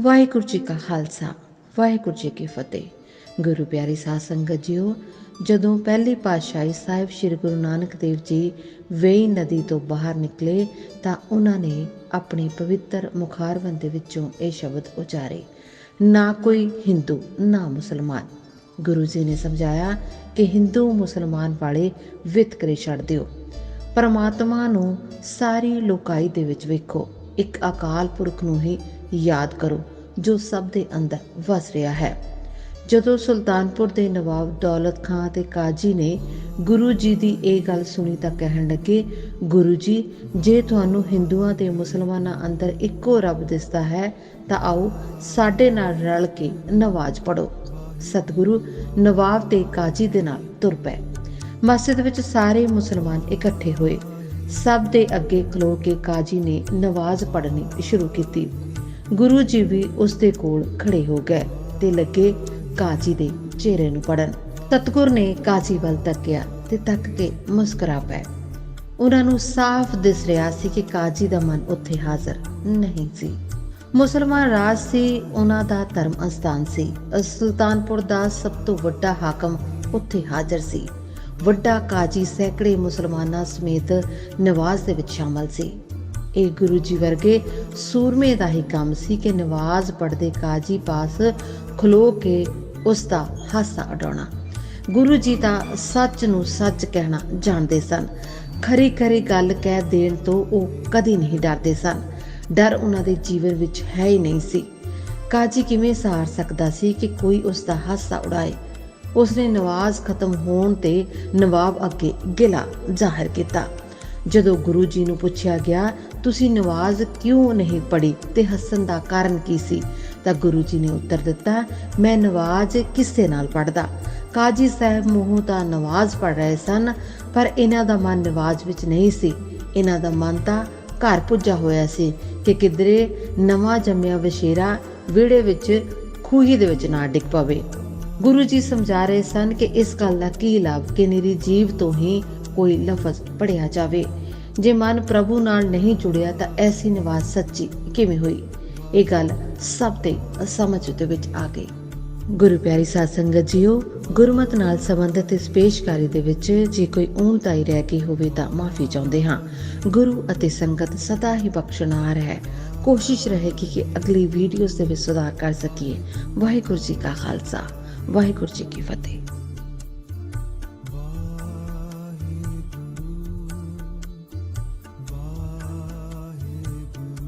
ਵਾਹਿਗੁਰੂ ਜੀ ਕਾ ਖਾਲਸਾ, ਵਾਹਿਗੁਰੂ ਜੀ ਕੀ ਫਤਿਹ। ਗੁਰੂ ਪਿਆਰੀ ਸਾਧ ਸੰਗਤ ਜੀਓ, ਜਦੋਂ ਪਹਿਲੀ ਪਾਤਸ਼ਾਹੀ ਸਾਹਿਬ ਸ੍ਰੀ ਗੁਰੂ ਨਾਨਕ ਦੇਵ ਜੀ ਵੇਈ ਨਦੀ ਤੋਂ ਬਾਹਰ ਨਿਕਲੇ, ਤਾਂ ਉਹਨਾਂ ਨੇ ਆਪਣੇ ਪਵਿੱਤਰ ਮੁਖਾਰਬੰਦ ਦੇ ਵਿੱਚੋਂ ਇਹ ਸ਼ਬਦ ਉਚਾਰੇ, ਨਾ ਕੋਈ ਹਿੰਦੂ, ਨਾ ਮੁਸਲਮਾਨ। ਗੁਰੂ ਜੀ ਨੇ ਸਮਝਾਇਆ ਕਿ ਹਿੰਦੂ, ਮੁਸਲਮਾਨ ਵਾਲੇ ਵਿਤਕਰੇ ਛੱਡ ਦਿਓ। ਪਰਮਾਤਮਾ ਨੂੰ ਸਾਰੀ ਲੋਕਾਈ ਦੇ ਵਿੱਚ ਵੇਖੋ, ਇੱਕ ਅਕਾਲ ਪੁਰਖ ਨੂੰ ਹੀ ਯਾਦ ਕਰੋ। ਜੋ ਸਭ ਦੇ ਅੰਦਰ ਵਸ ਰਿਹਾ ਹੈ। ਜਦੋਂ ਸੁਲਤਾਨਪੁਰ ਦੇ ਨਵਾਬ ਦੌਲਤ ਖਾਂ ਤੇ ਕਾਜੀ ਨੇ ਗੁਰੂ ਜੀ ਦੀ ਇਹ ਗੱਲ ਸੁਣੀ ਤਾਂ ਕਹਿਣ ਲੱਗੇ, ਗੁਰੂ ਜੀ, ਜੇ ਤੁਹਾਨੂੰ ਹਿੰਦੂਆਂ ਤੇ ਮੁਸਲਮਾਨਾਂ ਅੰਦਰ ਇੱਕੋ ਰੱਬ ਦਿਸਦਾ ਹੈ, ਤਾਂ ਆਓ ਸਾਡੇ ਨਾਲ ਰਲ ਕੇ ਨਵਾਜ਼ ਪੜੋ ਸਤਿਗੁਰੂ ਨਵਾਬ ਤੇ ਕਾਜੀ ਦੇ ਨਾਲ ਤੁਰ ਪਏ। ਮਸਜਿਦ ਵਿੱਚ ਸਾਰੇ ਮੁਸਲਮਾਨ ਇਕੱਠੇ ਹੋਏ। ਸਭ ਦੇ ਅੱਗੇ ਖਲੋ ਕੇ ਕਾਜੀ ਨੇ ਨਵਾਜ਼ ਪੜ੍ਹਨੀ ਸ਼ੁਰੂ ਕੀਤੀ। ਗੁਰੂ ਜੀ ਵੀ ਉਸ ਦੇ ਕੋਲ ਖੜੇ ਹੋ ਗਏ ਤੇ ਲੱਗੇ ਕਾਜੀ ਦੇ ਚਿਹਰੇ ਨੂੰ ਪੜਨ ਸਤਿਗੁਰ ਨੇ ਕਾਜੀ ਵੱਲ ਤੱਕਿਆ ਤੇ ਤੱਕ ਕੇ ਮੁਸਕਰਾ ਪਏ। ਉਹਨਾਂ ਨੂੰ ਸਾਫ਼ ਦਿਸ ਰਿਹਾ ਸੀ ਕਿ ਕਾਜੀ ਦਾ ਮਨ ਉੱਥੇ ਹਾਜ਼ਰ ਨਹੀਂ ਸੀ। ਮੁਸਲਮਾਨ ਰਾਜ ਸੀ, ਉਹਨਾਂ ਦਾ ਧਰਮ ਅਸਥਾਨ ਸੀ। ਸੁਲਤਾਨਪੁਰ ਦਾ ਸਭ ਤੋਂ ਵੱਡਾ ਹਾਕਮ ਉੱਥੇ ਹਾਜ਼ਰ ਸੀ। ਵੱਡਾ ਕਾਜੀ ਸੈਂਕੜੇ ਮੁਸਲਮਾਨਾਂ ਸਮੇਤ ਨਵਾਜ਼ ਦੇ ਵਿੱਚ ਸ਼ਾਮਲ ਸੀ। ਇਹ ਗੁਰੂ ਜੀ ਵਰਗੇ ਸੂਰਮੇ ਦਾ ਹੀ ਕੰਮ ਸੀ ਕਿ ਨਵਾਜ਼ ਪੜਦੇ ਕਾਜੀ ਪਾਸ ਖਲੋ ਕੇ ਉਸ ਦਾ ਹਾਸਾ ਉਡਾਉਣਾ। ਗੁਰੂ ਜੀ ਤਾਂ ਸੱਚ ਨੂੰ ਸੱਚ ਕਹਿਣਾ ਜਾਣਦੇ ਸਨ। ਖਰੀ ਖਰੀ ਗੱਲ ਕਹਿ ਦੇਣ ਤੋਂ ਉਹ ਕਦੀ ਨਹੀਂ ਡਰਦੇ ਸਨ। ਡਰ ਉਹਨਾਂ ਦੇ ਜੀਵਨ ਵਿੱਚ ਹੈ ਹੀ ਨਹੀਂ ਸੀ। ਕਾਜੀ ਕਿਵੇਂ ਸਾਰ ਸਕਦਾ ਸੀ ਕਿ ਕੋਈ ਉਸ ਦਾ ਹਾਸਾ ਉਡਾਏ? ਉਸਨੇ ਨਵਾਜ਼ ਖਤਮ ਹੋਣ ਤੇ ਨਵਾਬ ਅੱਗੇ ਗਿਲਾ ਜ਼ਾਹਿਰ ਕੀਤਾ। ਜਦੋਂ ਗੁਰੂ ਜੀ ਨੂੰ ਪੁੱਛਿਆ ਗਿਆ, ਤੁਸੀਂ ਨਮਾਜ਼ ਕਿਉਂ ਨਹੀਂ ਪੜ੍ਹੀ ਤੇ ਹੱਸਣ ਦਾ ਕਾਰਨ ਕੀ ਸੀ? ਤਾਂ ਗੁਰੂ ਜੀ ਨੇ ਉੱਤਰ ਦਿੱਤਾ, ਮੈਂ ਨਵਾਜ਼ ਕਿਸੇ ਨਾਲ ਪੜਦਾ ਕਾਜੀ ਸਾਹਿਬ ਮੂੰਹੋਂ ਤਾਂ ਨਮਾਜ਼ ਪੜ ਰਹੇ ਸਨ, ਪਰ ਇਹਨਾਂ ਦਾ ਮਨ ਨਵਾਜ਼ ਵਿੱਚ ਨਹੀਂ ਸੀ। ਇਹਨਾਂ ਦਾ ਮਨ ਤਾਂ ਘਰ ਪੁੱਜਾ ਹੋਇਆ ਸੀ ਕਿ ਕਿਧਰੇ ਨਵਾਂ ਜੰਮਿਆ ਵਸ਼ੇਰਾ ਵਿਹੜੇ ਵਿੱਚ ਖੂਹੀ ਦੇ ਵਿੱਚ ਨਾ ਡਿੱਗ ਪਵੇ। ਗੁਰੂ ਜੀ ਸਮਝਾ ਰਹੇ ਸਨ ਕਿ ਇਸ ਗੱਲ ਦਾ ਕੀ ਲਾਭ, ਕਿ ਨਿਰੀ ਜੀਵ ਤੋਂ ਹੀ ਕੋਈ ਲਫ਼ਜ਼ ਪੜਿਆ ਜਾਵੇ। ਜੇ ਮਨ ਪ੍ਰਭੂ ਨਾਲ ਨਹੀਂ ਜੁੜਿਆ ਤਾਂ ਐਸੀ ਨਿਵਾਸ ਸੱਚੀ ਕਿਵੇਂ ਹੋਈ? ਇਹ ਗੱਲ ਸਭ ਦੇ ਸਮਝ ਦੇ ਵਿੱਚ ਆ ਗਈ। ਗੁਰੂ ਪਿਆਰੀ ਸਾਧ ਸੰਗਤ ਜੀਓ, ਗੁਰਮਤ ਨਾਲ ਸੰਬੰਧਿਤ ਇਸ ਪੇਸ਼ਕਾਰੀ ਦੇ ਵਿੱਚ ਜੇ ਕੋਈ ਊਣਤਾਈ ਰਹਿ ਗਈ ਹੋਵੇ ਤਾਂ ਮਾਫੀ ਚਾਹੁੰਦੇ ਹਾਂ। ਗੁਰੂ ਅਤੇ ਸੰਗਤ ਸਦਾ ਹੀ ਬਖਸ਼ਣਹਾਰ ਹੈ। ਕੋਸ਼ਿਸ਼ ਰਹੇਗੀ ਕਿ ਅਗਲੀ ਵੀਡੀਓਜ਼ ਦੇ ਵਿੱਚ ਸੁਧਾਰ ਕਰ ਸਕੀਏ। ਵਾਹਿਗੁਰੂ ਜੀ ਕਾ ਖਾਲਸਾ, ਵਾਹਿਗੁਰੂ ਜੀ ਕੀ ਫਤਿਹ।